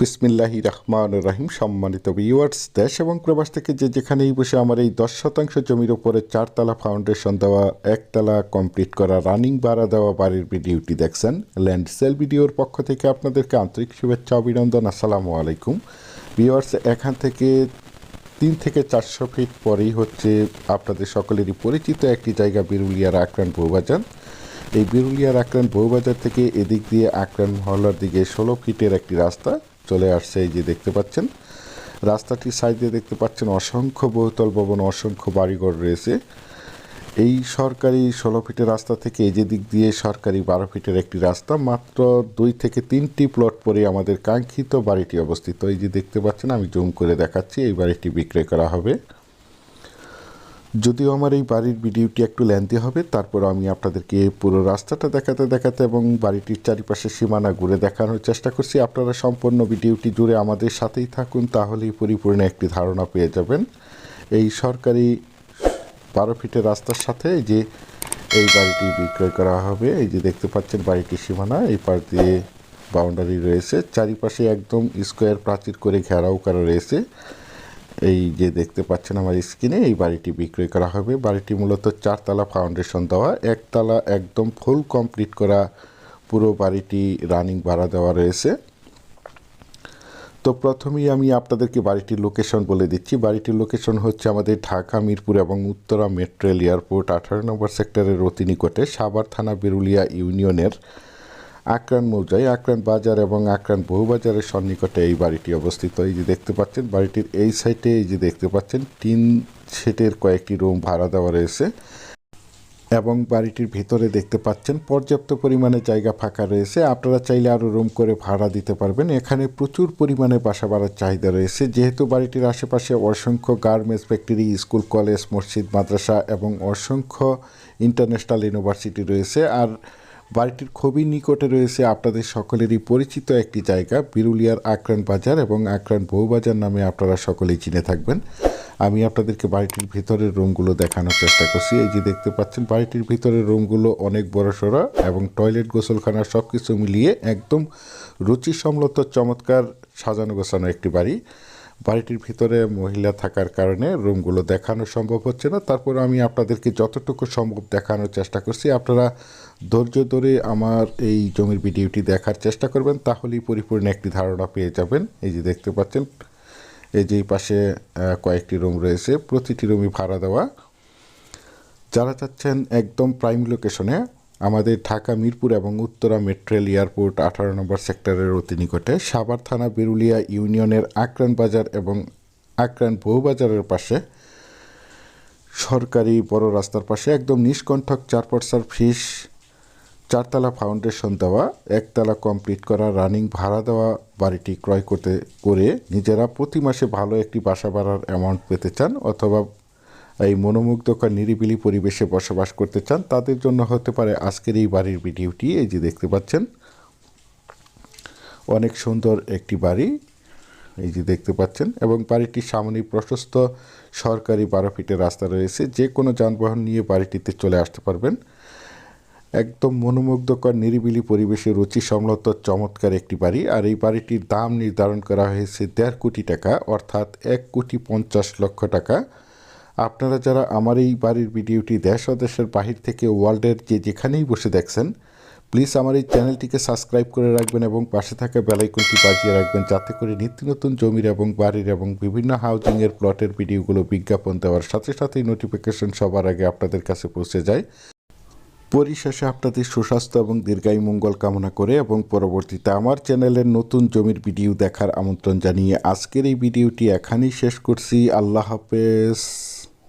বিসমিল্লাহি রহমান রাহিম, সম্মানিত ভিউয়ার্স দেশ এবং প্রবাস থেকে যে যেখানেই বসে আমার এই দশ শতাংশ জমির ওপরে চারতলা ফাউন্ডেশন দেওয়া, একতলা কমপ্লিট করা রানিং ভাড়া দেওয়া বাড়ির ভিডিওটি দেখছেন ল্যান্ড সেল ভিডিওর পক্ষ থেকে আপনাদেরকে আন্তরিক শুভেচ্ছা, অভিনন্দন, আসসালামু আলাইকুম। ভিউয়ার্স এখান থেকে তিন থেকে চারশো ফিট পরেই হচ্ছে আপনাদের সকলেরই পরিচিত একটি জায়গা, বিরুলিয়ার আক্রান্ত বউবাজার এই বিরুলিয়ার আক্রান্ত বউবাজার থেকে এদিক দিয়ে আক্রান্ত মহল্লার দিকে ষোলো ফিটের একটি রাস্তা চলে আসছে এই যে দেখতে পাচ্ছেন। রাস্তাটির সাইডে দেখতে পাচ্ছেন অসংখ্য বহুতল ভবন, অসংখ্য বাড়িঘর রয়েছে। এই সরকারি ষোলো ফিটের রাস্তা থেকে এই যে দিক দিয়ে সরকারি বারো ফিটের একটি রাস্তা, মাত্র দুই থেকে তিনটি প্লট পরে আমাদের কাঙ্ক্ষিত বাড়িটি অবস্থিত। এই যে দেখতে পাচ্ছেন, আমি জুম করে দেখাচ্ছি, এই বাড়িটি বিক্রয় করা হবে। যদিও আমার এই বাড়ির ভিডিওটি একটু লেন্থি হবে, তারপর আমি আপনাদেরকে পুরো রাস্তাটা দেখাতে দেখাতে এবং বাড়িটির চারিপাশে সীমানা ঘুরে দেখানোর চেষ্টা করছি। আপনারা সম্পূর্ণ ভিডিওটি জুড়ে আমাদের সাথেই থাকুন, তাহলেই পরিপূর্ণ একটি ধারণা পেয়ে যাবেন। এই সরকারি বারো ফিটের রাস্তার সাথে যে এই বাড়িটি বিক্রয় করা হবে, এই যে দেখতে পাচ্ছেন বাড়িটির সীমানা, এই পাশ দিয়ে বাউন্ডারি রয়েছে। চারিপাশে একদম স্কোয়ার প্রাচীর করে ঘেরাও করা রয়েছে। এই যে দেখতে পাচ্ছেন আমার স্ক্রিনে, এই বাড়িটি বিক্রয় করা হবে। বাড়িটি মূলত চারতলা ফাউন্ডেশন দেওয়া, একতলা একদম ফুল কমপ্লিট করা পুরো বাড়িটি রানিং ভাড়া দেওয়া রয়েছে। তো প্রথমেই আমি আপনাদেরকে বাড়িটির লোকেশন বলে দিচ্ছি। বাড়িটির লোকেশন হচ্ছে আমাদের ঢাকা, মিরপুর এবং উত্তরা মেট্রো রেল এয়ারপোর্ট, আঠারো নম্বর সেক্টরের অতি নিকটে সাভার থানা বেরুলিয়া ইউনিয়নের আক্রান মৌজায় আক্রান বাজার এবং আক্রান বহুবাজারের সন্নিকটে এই বাড়িটি অবস্থিত। এই যে দেখতে পাচ্ছেন, বাড়িটির এই সাইডে এই যে দেখতে পাচ্ছেন তিন সেটের কয়েকটি রুম ভাড়া দেওয়া রয়েছে এবং বাড়িটির ভিতরে দেখতে পাচ্ছেন, পর্যাপ্ত পরিমাণে জায়গা ফাঁকা রয়েছে। আপনারা চাইলে আরও রুম করে ভাড়া দিতে পারবেন। এখানে প্রচুর পরিমাণে বাসা বাড়ার চাহিদা রয়েছে। যেহেতু বাড়িটির আশেপাশে অসংখ্য গার্মেন্টস ফ্যাক্টরি, স্কুল, কলেজ, মসজিদ, মাদ্রাসা এবং অসংখ্য ইন্টারন্যাশনাল ইউনিভার্সিটি রয়েছে, আর বাড়িটির খুবই নিকটে রয়েছে আপনাদের সকলেরই পরিচিত একটি জায়গা, বিরুলিয়ার আক্রান বাজার এবং আক্রান বউবাজার নামে আপনারা সকলেই চিনে থাকবেন। আমি আপনাদেরকে বাড়িটির ভিতরের রুমগুলো দেখানোর চেষ্টা করছি। এই যে দেখতে পাচ্ছেন, বাড়িটির ভিতরের রুমগুলো অনেক বড় সড়া এবং টয়লেট, গোসলখানা সব কিছু মিলিয়ে একদম রুচিসম্মত, চমৎকার সাজানো গোছানো একটি বাড়ি। বাড়িটির ভিতরে মহিলা থাকার কারণে রুমগুলো দেখানো সম্ভব হচ্ছে না। তারপর আমি আপনাদেরকে যতটুকু সম্ভব দেখানোর চেষ্টা করছি। আপনারা ধৈর্য ধরে আমার এই জমির ভিডিওটি দেখার চেষ্টা করবেন, তাহলেই পরিপূর্ণ একটি ধারণা পেয়ে যাবেন। এই যে দেখতে পাচ্ছেন, এই যে পাশে কয়েকটি রুম রয়েছে। প্রতিটি রুমই ভাড়া দেওয়া। যারা চাচ্ছেন একদম প্রাইম লোকেশনে আমাদের ঢাকা, মিরপুর এবং উত্তরা মেট্রেল এয়ারপোর্ট আঠারো নম্বর সেক্টরের অতি নিকটে সাভার থানা, বেরুলিয়া ইউনিয়নের আক্রান বাজার এবং আক্রান বহুবাজারের পাশে সরকারি বড় রাস্তার পাশে একদম নিষ্কণ্ঠক চার পর্সার ফিস, চারতলা ফাউন্ডেশন দেওয়া, একতলা কমপ্লিট করা, রানিং ভাড়া দেওয়া বাড়িটি ক্রয় করতে, করে নিজেরা প্রতি মাসে ভালো একটি বাসা ভাড়ার অ্যামাউন্ট পেতে চান অথবা এই মনোমুগ্ধকর, নিরিবিলি পরিবেশে বসবাস করতে চান, তাদের জন্য হতে পারে আজকের এই বাড়ির ভিডিওটি। এই যে দেখতে পাচ্ছেন, অনেক সুন্দর একটি বাড়ি। এই যে দেখতে পাচ্ছেন, এবং বাড়িটির সামনে প্রশস্ত সরকারি বারো ফিটের রাস্তা রয়েছে। যে কোনো যানবাহন নিয়ে বাড়িটিতে চলে আসতে পারবেন। একদম মনোমুগ্ধকর, নিরিবিলি পরিবেশে রুচি সম্মত চমৎকার একটি বাড়ি। আর এই বাড়িটির দাম নির্ধারণ করা হয়েছে দেড় কোটি টাকা, অর্থাৎ এক কোটি পঞ্চাশ লক্ষ টাকা। আপনারা যারা আমার এই বাড়ির ভিডিওটি দেশ ও দেশের বাহির থেকে ওয়ার্ল্ডের যে যেখানেই বসে দেখছেন প্লিজ আমার এই চ্যানেলটিকে সাবস্ক্রাইব করে রাখবেন এবং পাশে থাকা বেলাইকনটি বাজিয়ে রাখবেন যাতে করে নিত্য নতুন জমির এবং বাড়ির এবং বিভিন্ন হাউজিংয়ের প্লটের ভিডিওগুলো বিজ্ঞাপন দেওয়ার সাথে সাথেই নোটিফিকেশন সবার আগে আপনাদের কাছে পৌঁছে যায়। পরিশেষে আপনাদের সুস্বাস্থ্য এবং দীর্ঘায়ু মঙ্গল কামনা করে এবং পরবর্তীতে আমার চ্যানেলের নতুন জমির ভিডিও দেখার আমন্ত্রণ জানিয়ে আজকের এই ভিডিওটি এখানেই শেষ করছি। আল্লাহ হাফেজ।